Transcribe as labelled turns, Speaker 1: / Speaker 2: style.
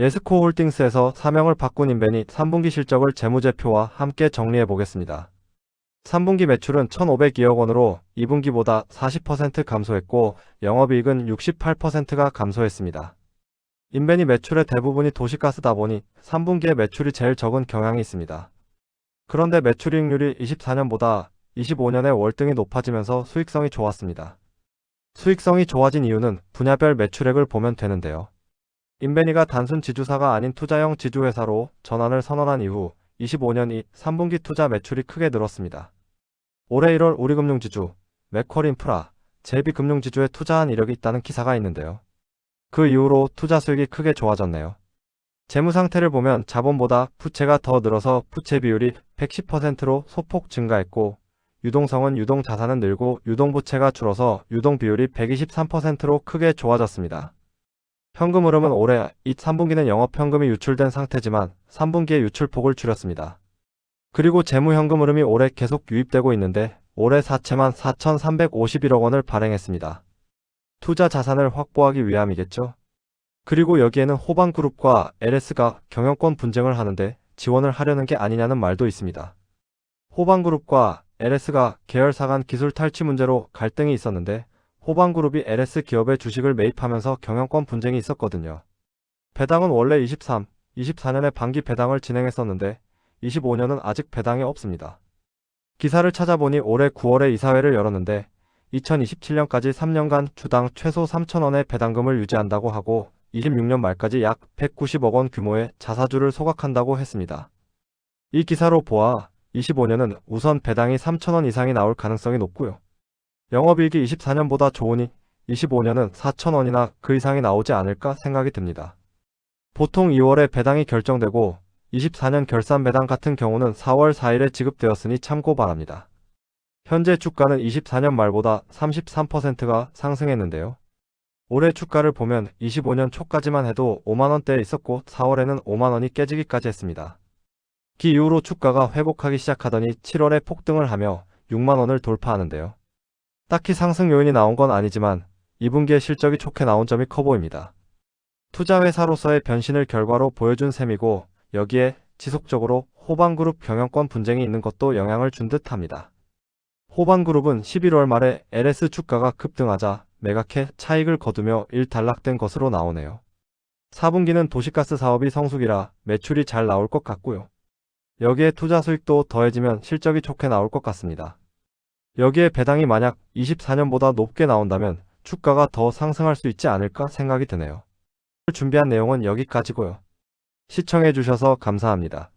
Speaker 1: 예스코 홀딩스에서 사명을 바꾼 인벤이 3분기 실적을 재무제표와 함께 정리해 보겠습니다. 3분기 매출은 1,502억 원으로 2분기보다 40% 감소했고 영업이익은 68%가 감소했습니다. 인벤이 매출의 대부분이 도시가스다 보니 3분기에 매출이 제일 적은 경향이 있습니다. 그런데 매출이익률이 24년보다 25년에 월등히 높아지면서 수익성이 좋았습니다. 수익성이 좋아진 이유는 분야별 매출액을 보면 되는데요. 인베니가 단순 지주사가 아닌 투자형 지주회사로 전환을 선언한 이후 25년 이 3분기 투자 매출이 크게 늘었습니다. 올해 1월 우리금융지주, 맥쿼리인프라, 제비금융지주에 투자한 이력이 있다는 기사가 있는데요. 그 이후로 투자 수익이 크게 좋아졌네요. 재무 상태를 보면 자본보다 부채가 더 늘어서 부채 비율이 110%로 소폭 증가했고 유동성은 유동 자산은 늘고 유동 부채가 줄어서 유동 비율이 123%로 크게 좋아졌습니다. 현금 흐름은 올해 이 3분기는 영업 현금이 유출된 상태지만 3분기에 유출폭을 줄였습니다. 그리고 재무 현금 흐름이 올해 계속 유입되고 있는데 올해 사채만 4,351억 원을 발행했습니다. 투자 자산을 확보하기 위함이겠죠. 그리고 여기에는 호방그룹과 LS가 경영권 분쟁을 하는데 지원을 하려는 게 아니냐는 말도 있습니다. 호방그룹과 LS가 계열사 간 기술 탈취 문제로 갈등이 있었는데 호방그룹이 LS 기업의 주식을 매입하면서 경영권 분쟁이 있었거든요. 배당은 원래 23, 24년에 반기 배당을 진행했었는데 25년은 아직 배당이 없습니다. 기사를 찾아보니 올해 9월에 이사회를 열었는데 2027년까지 3년간 주당 최소 3천원의 배당금을 유지한다고 하고 26년 말까지 약 190억 원 규모의 자사주를 소각한다고 했습니다. 이 기사로 보아 25년은 우선 배당이 3천원 이상이 나올 가능성이 높고요. 영업이익이 24년보다 좋으니 25년은 4천원이나 그 이상이 나오지 않을까 생각이 듭니다. 보통 2월에 배당이 결정되고 24년 결산 배당 같은 경우는 4월 4일에 지급되었으니 참고 바랍니다. 현재 주가는 24년 말보다 33%가 상승했는데요. 올해 주가를 보면 25년 초까지만 해도 5만원대에 있었고 4월에는 5만원이 깨지기까지 했습니다. 그 이후로 주가가 회복하기 시작하더니 7월에 폭등을 하며 6만원을 돌파하는데요. 딱히 상승 요인이 나온 건 아니지만 2분기에 실적이 좋게 나온 점이 커 보입니다. 투자회사로서의 변신을 결과로 보여준 셈이고 여기에 지속적으로 호방그룹 경영권 분쟁이 있는 것도 영향을 준 듯합니다. 호방그룹은 11월 말에 LS 주가가 급등하자 매각해 차익을 거두며 일단락된 것으로 나오네요. 4분기는 도시가스 사업이 성숙이라 매출이 잘 나올 것 같고요. 여기에 투자 수익도 더해지면 실적이 좋게 나올 것 같습니다. 여기에 배당이 만약 24년보다 높게 나온다면 주가가 더 상승할 수 있지 않을까 생각이 드네요. 준비한 내용은 여기까지고요. 시청해주셔서 감사합니다.